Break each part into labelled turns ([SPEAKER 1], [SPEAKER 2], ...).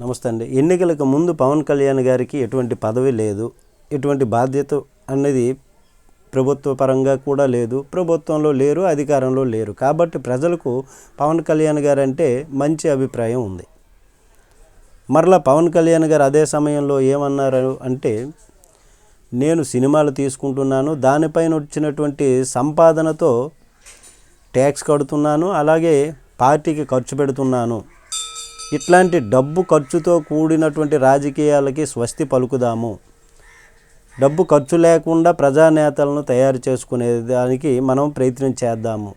[SPEAKER 1] నమస్తే అండి. ఎన్నికలకు ముందు పవన్ కళ్యాణ్ గారికి ఎటువంటి పదవి లేదు. ఎటువంటి బాధ్యత అనేది ప్రభుత్వ పరంగా కూడా లేదు. ప్రభుత్వంలో లేరు అధికారంలో లేరు. కాబట్టి ప్రజలకు పవన్ కళ్యాణ్ గారు అంటే మంచి అభిప్రాయం ఉంది. మరలా పవన్ కళ్యాణ్ గారు అదే సమయంలో ఏమన్నారు అంటే నేను సినిమాలు తీసుకుంటున్నాను దానిపైన వచ్చినటువంటి సంపాదనతో ట్యాక్స్ కడుతున్నాను అలాగే పార్టీకి ఖర్చు పెడుతున్నాను. ఇట్లాంటి డబ్బు ఖర్చుతో కూడినటువంటి రాజకీయాలకి స్వస్తి పలుకుదాము. డబ్బు ఖర్చు లేకుండా ప్రజానేతలను తయారు చేసుకునే దానికి మనం ప్రయత్నం చేద్దాము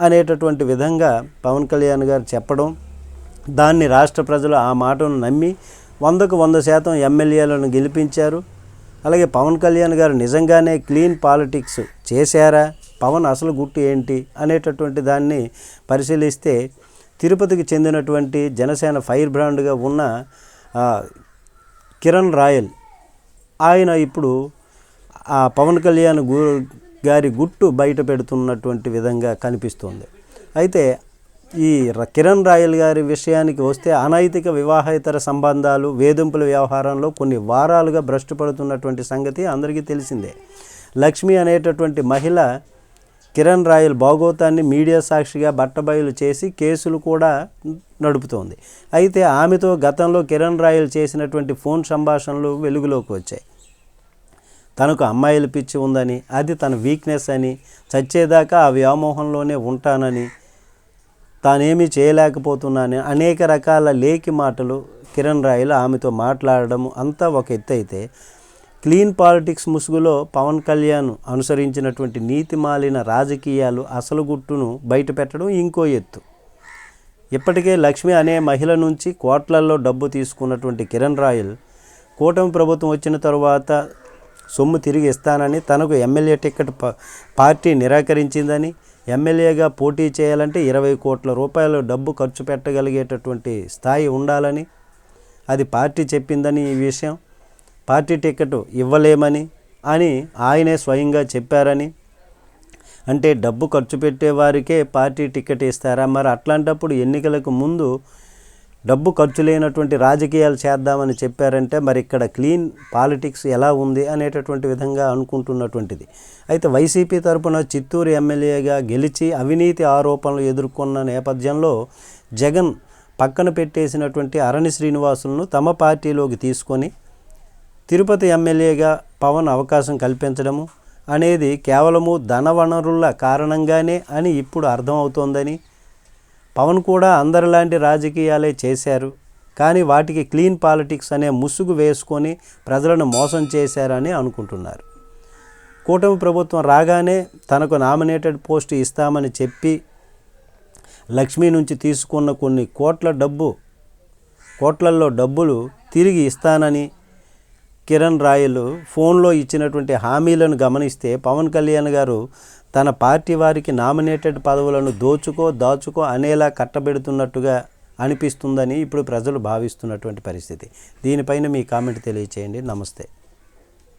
[SPEAKER 1] అనేటటువంటి విధంగా పవన్ కళ్యాణ్ గారు చెప్పడం దాన్ని రాష్ట్ర ప్రజలు ఆ మాటను నమ్మి వందకు వంద శాతం ఎమ్మెల్యేలను గెలిపించారు. అలాగే పవన్ కళ్యాణ్ గారు నిజంగానే క్లీన్ పాలిటిక్స్ చేశారా? పవన్ అసలు గుట్టు ఏంటి? అనేటటువంటి దాన్ని పరిశీలిస్తే తిరుపతికి చెందినటువంటి జనసేన ఫైర్ బ్రాండ్గా ఉన్న కిరణ్ రాయల్. ఆయన ఇప్పుడు ఆ పవన్ కళ్యాణ్ గు గారి గుట్టు బయట పెడుతున్నటువంటి విధంగా కనిపిస్తుంది. అయితే ఈ ర- కిరణ్ రాయల్ గారి విషయానికి వస్తే అనైతిక వివాహేతర సంబంధాలు వేధింపుల వ్యవహారంలో కొన్ని వారాలుగా భ్రష్టు పడుతున్నటువంటి సంగతి అందరికీ తెలిసిందే. లక్ష్మి అనేటటువంటి మహిళ కిరణ్ రాయల్ భాగోతాన్ని మీడియా సాక్షిగా బట్టబయలు చేసి కేసులు కూడా నడుపుతోంది. అయితే ఆమెతో గతంలో కిరణ్ రాయల్ చేసినటువంటి ఫోన్ సంభాషణలు వెలుగులోకి వచ్చాయి. తనకు అమ్మాయిల పిచ్చి ఉందని అది తన వీక్నెస్ అని చచ్చేదాకా ఆ వ్యామోహంలోనే ఉంటానని తానేమీ చేయలేకపోతున్నానని అనేక రకాల లేకి మాటలు కిరణ్ రాయలు ఆమెతో మాట్లాడడం అంతా ఒక ఎత్తు అయితే క్లీన్ పాలిటిక్స్ ముసుగులో పవన్ కళ్యాణ్ అనుసరించినటువంటి నీతి మాలిన రాజకీయాలు అసలు గుట్టును బయటపెట్టడం ఇంకో ఎత్తు. ఇప్పటికే లక్ష్మి అనే మహిళ నుంచి కోట్లల్లో డబ్బు తీసుకున్నటువంటి కిరణ్ రాయల్ కూటమి ప్రభుత్వం వచ్చిన తరువాత సొమ్ము తిరిగి ఇస్తానని తనకు ఎమ్మెల్యే టికెట్ ప- పార్టీ నిరాకరించిందని ఎమ్మెల్యేగా పోటీ చేయాలంటే ఇరవై కోట్ల రూపాయలు డబ్బు ఖర్చు పెట్టగలిగేటటువంటి స్థాయి ఉండాలని అది పార్టీ చెప్పిందని ఈ విషయం. పార్టీ టికెట్ ఇవ్వలేమని అని ఆయనే స్వయంగా చెప్పారని. అంటే డబ్బు ఖర్చు పెట్టే వారికే పార్టీ టికెట్ ఇస్తారా? మరి అట్లాంటప్పుడు ఎన్నికలకు ముందు డబ్బు ఖర్చు లేనటువంటి రాజకీయాలు చేద్దామని చెప్పారంటే మరి ఇక్కడ క్లీన్ పాలిటిక్స్ ఎలా ఉంది అనేటటువంటి విధంగా అనుకుంటున్నటువంటిది. అయితే వైసీపీ తరపున చిత్తూరు ఎమ్మెల్యేగా గెలిచి అవినీతి ఆరోపణలు ఎదుర్కొన్న నేపథ్యంలో జగన్ పక్కన పెట్టేసినటువంటి అరణి శ్రీనివాసులను తమ పార్టీలోకి తీసుకొని తిరుపతి ఎమ్మెల్యేగా పవన్ అవకాశం కల్పించడము అనేది కేవలము ధన వనరుల కారణంగానే అని ఇప్పుడు అర్థమవుతోందని పవన్ కూడా అందరిలాంటి రాజకీయాలే చేశారు. కానీ వాటికి క్లీన్ పాలిటిక్స్ అనే ముసుగు వేసుకొని ప్రజలను మోసం చేశారని అనుకుంటున్నారు. కూటమి ప్రభుత్వం రాగానే తనకు నామినేటెడ్ పోస్ట్ ఇస్తామని చెప్పి లక్ష్మి నుంచి తీసుకున్న కొన్ని కోట్ల డబ్బు కోట్లల్లో డబ్బులు తిరిగి ఇస్తానని కిరణ్ రాయలు ఫోన్లో ఇచ్చినటువంటి హామీలను గమనిస్తే పవన్ కళ్యాణ్ గారు తన పార్టీ వారికి నామినేటెడ్ పదవులను దోచుకో దాచుకో అనేలా కట్టబెడుతున్నట్టుగా అనిపిస్తుందని ఇప్పుడు ప్రజలు భావిస్తున్నటువంటి పరిస్థితి. దీనిపైన మీ కామెంట్ తెలియచేయండి. నమస్తే.